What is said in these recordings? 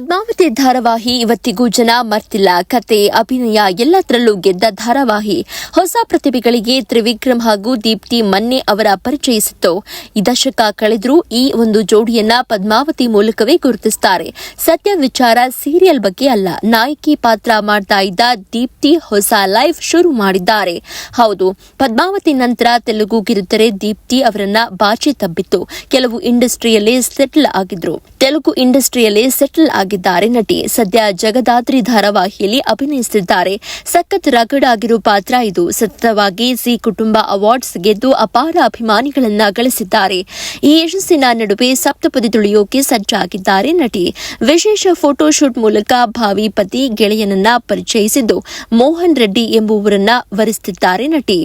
ಪದ್ಮಾವತಿ ಧಾರಾವಾಹಿ ಇವತ್ತಿಗೂ ಜನ ಮರ್ತಿಲ್ಲ. ಕತೆ, ಅಭಿನಯ ಎಲ್ಲದರಲ್ಲೂ ಗೆದ್ದ ಧಾರಾವಾಹಿ. ಹೊಸ ಪ್ರತಿಭೆಗಳಿಗೆ ತ್ರಿವಿಕ್ರಮ್ ಹಾಗೂ ದೀಪ್ತಿ ಮನ್ನೆ ಅವರ ಪರಿಚಯಿಸಿತ್ತು ಈ ದಶಕ ಕಳೆದರೂ ಈ ಒಂದು ಜೋಡಿಯನ್ನ ಪದ್ಮಾವತಿ ಮೂಲಕವೇ ಗುರುತಿಸುತ್ತಾರೆ ಸತ್ಯ, ವಿಚಾರ, ಸೀರಿಯಲ್ ಬಗ್ಗೆ ಅಲ್ಲ. ನಾಯಕಿ ಪಾತ್ರ ಮಾಡ್ತಾ ಇದ್ದ ದೀಪ್ತಿ ಹೊಸ ಲೈಫ್ ಶುರು ಮಾಡಿದ್ದಾರೆ. ಹೌದು, ಪದ್ಮಾವತಿ ನಂತರ ತೆಲುಗು ಕಿರುತೆರೆ ದೀಪ್ತಿ ಅವರನ್ನ ಬಾಚಿ ತಬ್ಬಿತ್ತು. ಕೆಲವು ಇಂಡಸ್ಟ್ರಿಯಲ್ಲಿ ಸೆಟಲ್ ಆಗಿದ್ರು. ತೆಲುಗು ಇಂಡಸ್ಟ್ರಿಯಲ್ಲಿ ಸೆಟಲ್ ಆಗಿದ್ದಾರೆ ನಟಿ ಸದ್ಯ ಜಗದಾತ್ರಿ ಧಾರಾವಾಹಿಯಲ್ಲಿ ಅಭಿನಯಿಸುತ್ತಿದ್ದಾರೆ ಸಖತ್ ರಗಡ್ ಆಗಿರೋ ಪಾತ್ರ ಇದು. ಸತತವಾಗಿ ಸಿ ಕುಟುಂಬ ಅವಾರ್ಡ್ಸ್ ಗೆದ್ದು ಅಪಾರ ಅಭಿಮಾನಿಗಳನ್ನ ಗಳಿಸಿದ್ದಾರೆ. ಈ ಯಶಸ್ಸಿನ ನಡುವೆ ಸಪ್ತಪದಿ ತುಳಿಯೋಕೆ ಸಜ್ಜಾಗಿದ್ದಾರೆ ನಟಿ. ವಿಶೇಷ ಫೋಟೋಶೂಟ್ ಮೂಲಕ ಭಾವಿ ಪತಿ ಗೆಳೆಯನನ್ನ ಪರಿಚಯಿಸಿದ್ದು ಮೋಹನ್ ರೆಡ್ಡಿ ಎಂಬುವರನ್ನ ವರಿಸುತ್ತಿದ್ದಾರೆ ನಟಿ.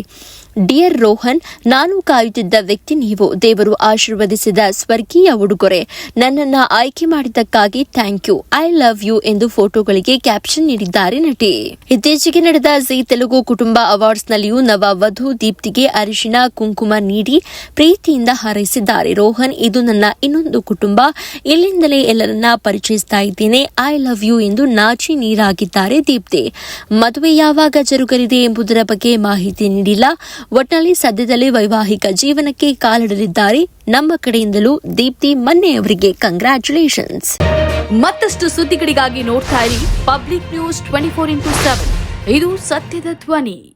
ಡಿಯರ್ ರೋಹನ್, ನಾನು ಕಾಯುತ್ತಿದ್ದ ವ್ಯಕ್ತಿ ನೀವು, ದೇವರು ಆಶೀರ್ವದಿಸಿದ ಸ್ವರ್ಗೀಯ ಉಡುಗೊರೆ. ನನ್ನನ್ನು ಆಯ್ಕೆ ಮಾಡಿದ್ದಕ್ಕಾಗಿ thank you, I love you ಎಂದು ಫೋಟೋಗಳಿಗೆ ಕ್ಯಾಪ್ಷನ್ ನೀಡಿದ್ದಾರೆ ನಟಿ. ಇತ್ತೀಚೆಗೆ ನಡೆದ ಜಿ ತೆಲುಗು ಕುಟುಂಬ ಅವಾರ್ಡ್ಸ್ನಲ್ಲಿಯೂ ನವ ವಧು ದೀಪ್ತಿಗೆ ಅರಿಶಿನ ಕುಂಕುಮ ನೀಡಿ ಪ್ರೀತಿಯಿಂದ ಹಾರೈಸಿದ್ದಾರೆ. ರೋಹನ್, ಇದು ನನ್ನ ಇನ್ನೊಂದು ಕುಟುಂಬ. ಇಲ್ಲಿಂದಲೇ ಎಲ್ಲರನ್ನ ಪರಿಚಯಿಸ್ತಾ ಇದ್ದೇನೆ. ಐ ಲವ್ ಯು ಎಂದು ನಾಚಿ ನೀರಾಗಿದ್ದಾರೆ ದೀಪ್ತಿ. ಮದುವೆ ಯಾವಾಗ ಜರುಗಲಿದೆ ಎಂಬುದರ ಬಗ್ಗೆ ಮಾಹಿತಿ ನೀಡಿಲ್ಲ. ಒಟ್ನಲ್ಲಿ ಸದ್ಯದಲ್ಲೇ ವೈವಾಹಿಕ ಜೀವನಕ್ಕೆ ಕಾಲಿಡಲಿದ್ದಾರೆ. ನಮ್ಮ ಕಡೆಯಿಂದಲೂ ದೀಪ್ತಿ ಮನ್ನೆ ಅವರಿಗೆ ಕಂಗ್ರ್ಯಾಚುಲೇಷನ್ಸ್ ಮತ್ತಷ್ಟು ಸುದ್ದಿಗಳಿಗಾಗಿ ನೋಡ್ತಾ ಇರಿ public news twenty four into seven ಇದು ಸತ್ಯದ ಧ್ವನಿ.